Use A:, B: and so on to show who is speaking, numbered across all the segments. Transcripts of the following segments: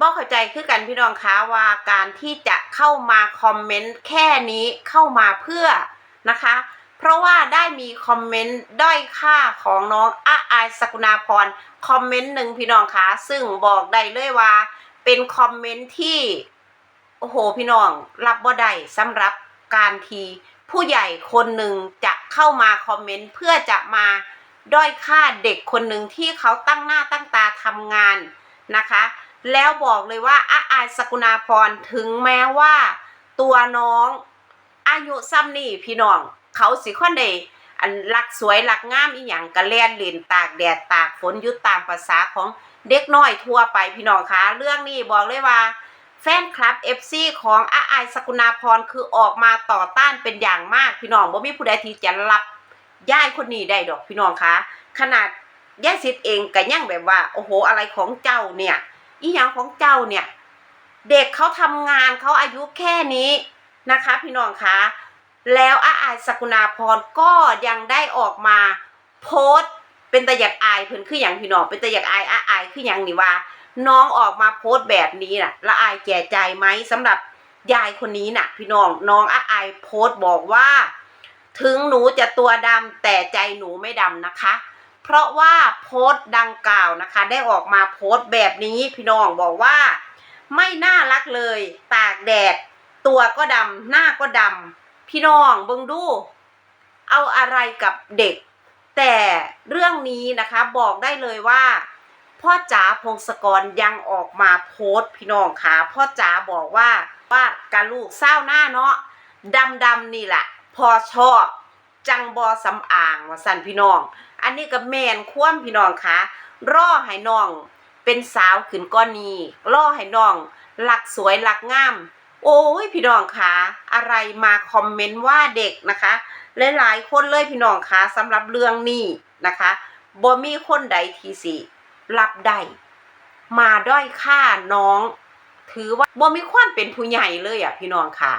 A: บอกเข้าใจคือกันพี่น้องคะว่าการที่จะเข้ามาคอมเมนต์แค่นี้เข้ามาเพื่อนะคะ เพราะว่าได้มีคอมเมนต์ด้อยค่าของน้องอาอายสกุณาพรคอมเมนต์หนึ่งพี่น้องคะซึ่งบอกได้เลยว่า เป็นคอมเมนต์ที่โอ้โหพี่น้องรับบ่ได้สำหรับการทีผู้ใหญ่คนหนึ่งจะเข้ามาคอมเมนต์เพื่อจะมาด้อยค่าเด็กคนหนึ่งที่เขาตั้งหน้าตั้งตาทำงานนะคะ แล้วบอกเลยว่าอาอายสกุณาพรถึงแม้ว่า ตัวน้องอายุซ้ำนี่พี่น้อง เขาสิค่อนใดอันรักสวยรักงามอีหยังกระแล่นเล่นตากแดดตากฝนยุดตามภาษาของเด็กน้อยทั่วไปพี่น้องคะเรื่องนี้บอกเลยว่า แฟนคลับ FC ของอาอายสกุณาพรคือออกมาต่อต้านเป็นอย่างมากพี่น้องบ่ามีผู้ใดที่จะรับย่ายคนนี้ได้ดอกพี่น้องคะขนาดย่าสิทธิ์เองก็ยังแบบว่า โอ้โหอะไรของเจ้าเนี่ย อีหยังของเจ้าเนี่ย เด็กเขาทำงานเขาอายุแค่นี้นะคะ พี่น้องคะแล้วอาอายสกุณาพรก็ยังได้ออกมาโพสต์เป็นตะอยากอายเพิ่นคืออย่างพี่น้องเป็นตะอยากอายอาอายคืออย่างนี่ว่า น้องออกมาโพสต์แบบนี้น่ะละอายแก่ใจไหมสำหรับยายคนนี้น่ะ พี่น้องน้องอาอายโพสต์บอกว่า ถึงหนูจะตัวดำแต่ใจหนูไม่ดำนะคะ เพราะว่าโพสต์ดังกล่าวนะคะ ได้ออกมาโพสต์แบบนี้พี่น้องบอกว่า ไม่น่ารักเลย ตากแดด ตัวก็ดำหน้าก็ดำพี่น้องเบิ่งดู เอาอะไรกับเด็ก แต่เรื่องนี้นะคะบอกได้เลยว่า พ่อจ๋าพงศกรยังออกมาโพสต์พี่น้องค่ะพ่อจ๋าบอกว่าว่าการลูกเศร้าหน้าเนาะดำดำนี่แหละพอชอบ จังบอสำอางว่าสั่นพี่น้อง อันนี้ก็แมนคว่ำพี่น้องคะรอให้น้องเป็นสาวขึ้นก้อนนี้รอให้น้องหลักสวยหลักงาม โอ้ยพี่น้องคะอะไรมาคอมเมนต์ว่าเด็กนะคะหลายๆคนเลยพี่น้องคะสำหรับเรื่องนี้นะคะบ่มีคนใดทีสิรับได้มาด้อยค่าน้อง ถือว่าบ่มีความเป็นผู้ใหญ่เลยอะพี่น้องค่ะ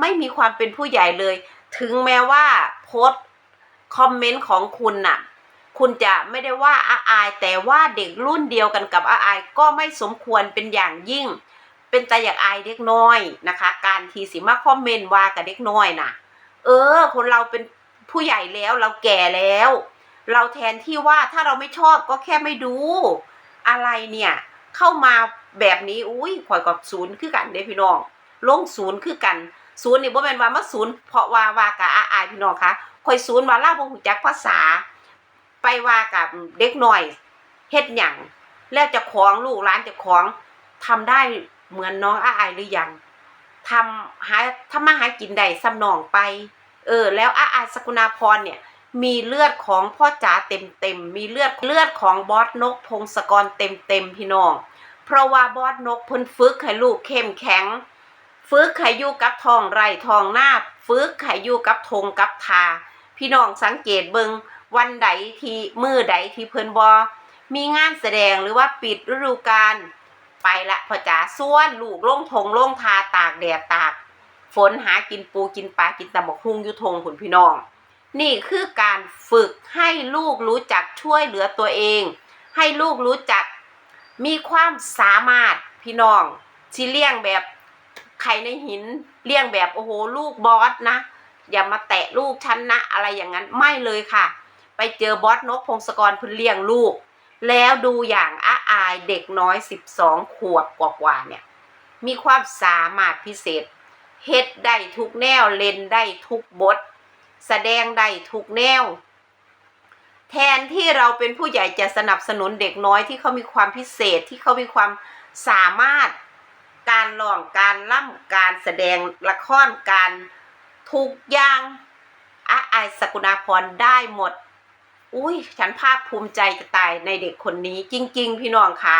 A: ไม่มีความเป็นผู้ใหญ่เลย ถึงแม้ว่าโพสต์คอมเมนต์ของคุณน่ะ คุณจะไม่ได้ว่าอาอาย แต่ว่าเด็กรุ่นเดียวกันกับอาอายก็ไม่สมควรเป็นอย่างยิ่ง เป็นแตาอยากอายเด็กน้อยนะคะ การทีสิมาคอมเมนต์ว่ากับเด็กน้อยน่ะ เออ คนเราเป็นผู้ใหญ่แล้วเราแก่แล้ว เราแทนที่ว่าถ้าเราไม่ชอบก็แค่ไม่ดู อะไรเนี่ย เข้ามาแบบนี้อุ้ยข่อยกับศูนย์คือกันเด้พี่น้องลงศูนย์คือกัน ศูนย์นี่บ่แม่นว่ามาศูนย์เพราะว่าว่ากับอาอายพี่น้องคะข่อยศูนย์ว่าเล่าบ่ฮู้จักภาษา ไปว่ากับเด็กน้อยเฮ็ดหยังแล้วจะของลูกหลานจะของทำได้เหมือนน้องอาอายหรือยังทำหาทำมาหากินได้ซ้ำนองไป เออ แล้วอาอายสกุณาพรเนี่ย มีเลือดของพ่อจ๋าเต็มเต็มมีเลือดเลือดของบอสนกพงศกรเต็มเต็มพี่น้อง เพราะว่าบอสนกเพิ่นฝึกให้ลูกเข้มแข็ง ฝึกให้อยู่กับทองไร่ทองหน้าฝึกให้อยู่กับธงกับทา พี่น้องสังเกตเบิงวันใดที่มือใดที่เพิ่นบอมีงานแสดงหรือว่าปิดฤดูกาลไปละพ่อจ๋าส่วนลูกล่งทงล่งทาตากแดดตาก ฝนหากินปูกินปลากินตำบักฮุงอยู่ทงผุนพี่น้อง นี่คือการฝึกให้ลูกรู้จักช่วยเหลือตัวเอง ให้ลูกรู้จักมีความสามารถพี่น้องที่เลี้ยงแบบ ไข่ในหินเลี้ยงแบบโอ้โหลูกบอสนะ อย่ามาแตะลูกฉันนะ อะไรอย่างนั้นไม่เลยค่ะ ไปเจอบอสนกพงศกรเพิ่นเลี้ยงลูก แล้วดูอย่างอาอายเด็กน้อยสิบสองขวบกว่าๆเนี่ย มีความสามารถพิเศษเฮ็ดได้ทุกแนวเล่นได้ทุกบท แสดงได้ทุกแนว แทนที่เราเป็นผู้ใหญ่จะสนับสนุนเด็กน้อยที่เขามีความพิเศษที่เขามีความสามารถ การร้องการล่ำการแสดงละครการทุกอย่างอาอสกุณาพรได้หมด อุ้ยฉันภาคภูมิใจจะตายในเด็กคนนี้จริง ๆ พี่น้องคะ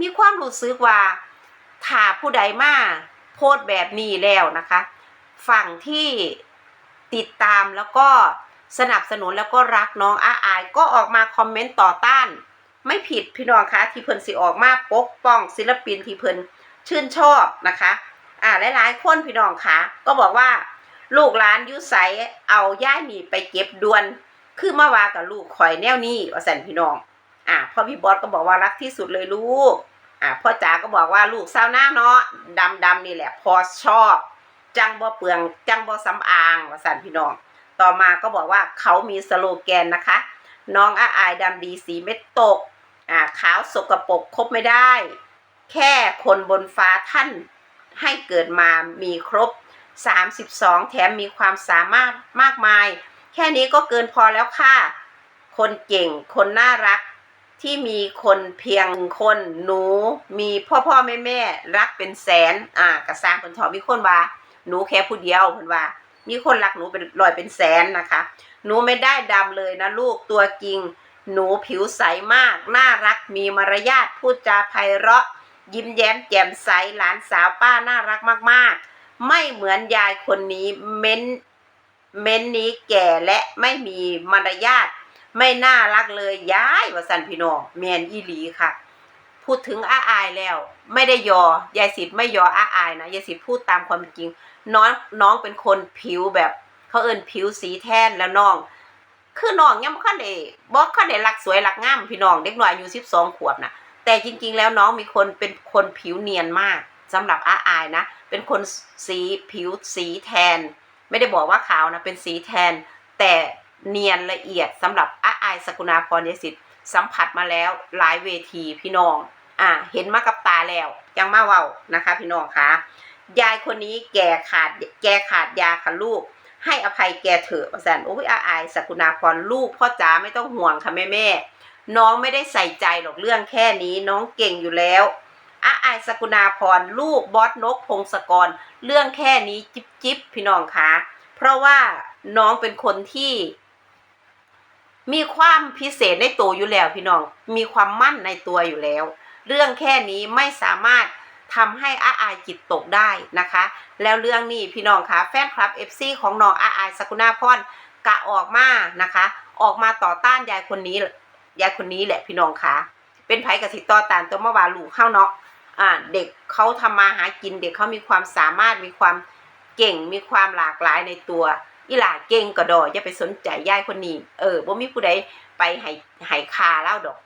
A: มีความรู้สึกว่าถ้าผู้ใดมาโพสแบบนี้แล้วนะคะ ฝั่งที่ติดตามแล้วก็สนับสนุนแล้วก็รักน้องอาอาย ก็ออกมาคอมเมนต์ต่อต้าน ไม่ผิดพี่น้องคะที่เพิ่นสิออกมาปกป้องศิลปินที่เพิ่น ชื่นชอบนะคะ อ่าหลายๆคนพี่น้องคะก็บอกว่า ลูกหลานยุใสเอาย่ายหนีไปเก็บดวน คือมาว่ากับลูกข่อยแนวนี้ว่าสันพี่น้อง อ่าพ่อพี่บอสก็บอกว่ารักที่สุดเลยลูก อ่าพ่อจ๋าก็บอกว่าลูกสาหน้าเนาะดำดำนี่แหละพอชอบ จังบ่เปลืองจังบ่สำอางว่าสันพี่น้อง ต่อมาก็บอกว่าเขามีสโลแกนนะคะ น้องอาอายดำดีสีเม็ดตก อ่าขาวสกปรกคบไม่ได้ แค่คนบนฟ้าท่านให้เกิดมามีครบ 32 แถมมีความสามารถมากมาย แค่นี้ก็เกินพอแล้วค่ะ คนเก่ง คนน่ารัก ที่มีคนเพียงคนหนู มีพ่อพ่อแม่แม่รักเป็นแสน อ่ากระซางคนถอมีคนว่า หนูแค่ผู้เดียวเพิ่นว่า มีคนรักหนูเป็นร้อยเป็นแสนนะคะ หนูไม่ได้ดำเลยนะลูกตัวจริง หนูผิวใสมาก น่ารัก มีมารยาท พูดจาไพเราะ ยิ้มแย้มแจ่มใสหลานสาวป้าน่ารักมาก ๆ ไม่เหมือนยายคนนี้เม้น เม้นนี้แก่และไม่มีมารยาทไม่น่ารักเลยย้ายว่าสันพี่น้องแมนอีหลีค่ะ พูดถึงอาอายแล้ว ไม่ได้ยอยายสิทธิ์ไม่ยออาอายนะยายสิทธิ์พูดตามความเป็นจริง น้องน้องเป็นคนผิวแบบเขาเอิ้นผิวสีแทนแล้วน้อง คือน้องยังบ่คันได้บ่คันได้รักสวยรักงามพี่น้องเด็กน้อยอายุ12ขวบน่ะ แต่จริงๆ แล้วน้องมีคนเป็นคนผิวเนียนมากสำหรับอาอายนะ เป็นคนสีผิวสีแทน ไม่ได้บอกว่าขาวนะเป็นสีแทน แต่เนียนละเอียดสำหรับอาอายสกุณาพรยสิทธิ์สัมผัสมาแล้วหลายเวทีพี่น้อง อ่า เห็นมากับตาแล้วยังมาเว้านะคะ พี่น้องคะยายคนนี้แก่ขาดแก่ขาดยาค่ะลูก ให้อภัยแกเถอะประสันโอ้ยอาอายสกุณาพรลูกพ่อจ๋าไม่ต้องห่วงค่ะแม่แม่ น้องไม่ได้ใส่ใจหรอกเรื่องแค่นี้น้องเก่งอยู่แล้วอาอายสกุณาพรลูกบอสนกพงศกร เรื่องแค่นี้จิบจิบพี่น้องคะเพราะว่าน้องเป็นคนที่ มีความพิเศษในตัวอยู่แล้วพี่น้อง มีความมั่นในตัวอยู่แล้ว เรื่องแค่นี้ไม่สามารถทำให้อาอายจิตตกได้นะคะ แล้วเรื่องนี้พี่น้องคะแฟนคลับ FC ของน้องอาอายสกุณาพรกะออกมานะคะ ออกมาต่อต้านยายคนนี้ ยายคนนี้แหละพี่น้องคะเป็นไผกับสิต่อตานตัวเมื่อวานลูกเข้าเนาะอ่าเด็กเขาทำมาหากินเด็กเขามีความสามารถมีความเก่งมีความหลากหลายในตัวอีหล่าเก่งก็ดออย่าไปสนใจยายคนนี้ เออบ่มีผู้ใดไปห้ให้คาเล่าดอก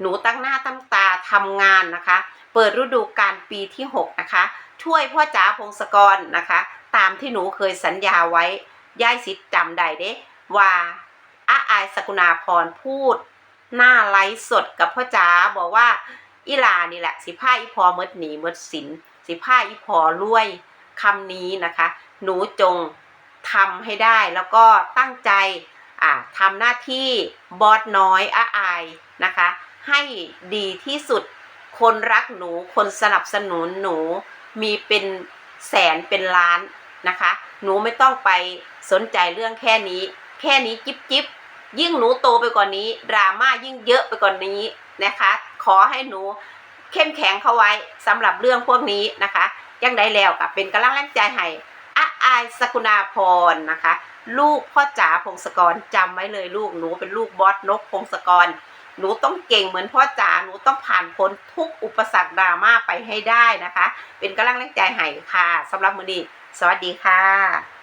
A: หนูตั้งหน้าตั้งตาทำงานนะคะ เปิดฤดูกาลปีที่ 6 นะคะ ช่วยพ่อจ๋าพงศกรนะคะ ตามที่หนูเคยสัญญาไว้ยายสิทธิ์จำได้เด้ว่าอาอายสกุณาพรพูด หน้าไลฟ์สดกับพ่อจ๋าบอกว่าอีลานี่แหละ สิผ้าอีพอมดหนีมดสิน สิผ้าอีพอรวยคำนี้นะคะ หนูจงทำให้ได้แล้วก็ตั้งใจอ่าทำหน้าที่บอสน้อยอาอายนะคะ ให้ดีที่สุดคนรักหนูคนสนับสนุนหนูมีเป็นแสนเป็นล้านนะคะ หนูไม่ต้องไปสนใจเรื่องแค่นี้ แค่นี้จิบจิบ ยิ่งหนูโตไปกว่านี้ดราม่ายิ่งเยอะไปกว่านนี้นะคะ ขอให้หนูเข้มแข็งเข้าไว้สำหรับเรื่องพวกนี้นะคะยังได้แล้วกับเป็นกำลังแรงใจให้อาอายสกุณาพรนะคะ ลูกพ่อจ๋าพงศกรจำไว้เลยลูกหนูเป็นลูกบอสนกพงศกร หนูต้องเก่งเหมือนพ่อจ๋าหนูต้องผ่านพ้นทุกอุปสรรคดราม่าไปให้ได้นะคะ เป็นกำลังแรงใจให้ค่ะสำหรับมือนี้สวัสดีค่ะ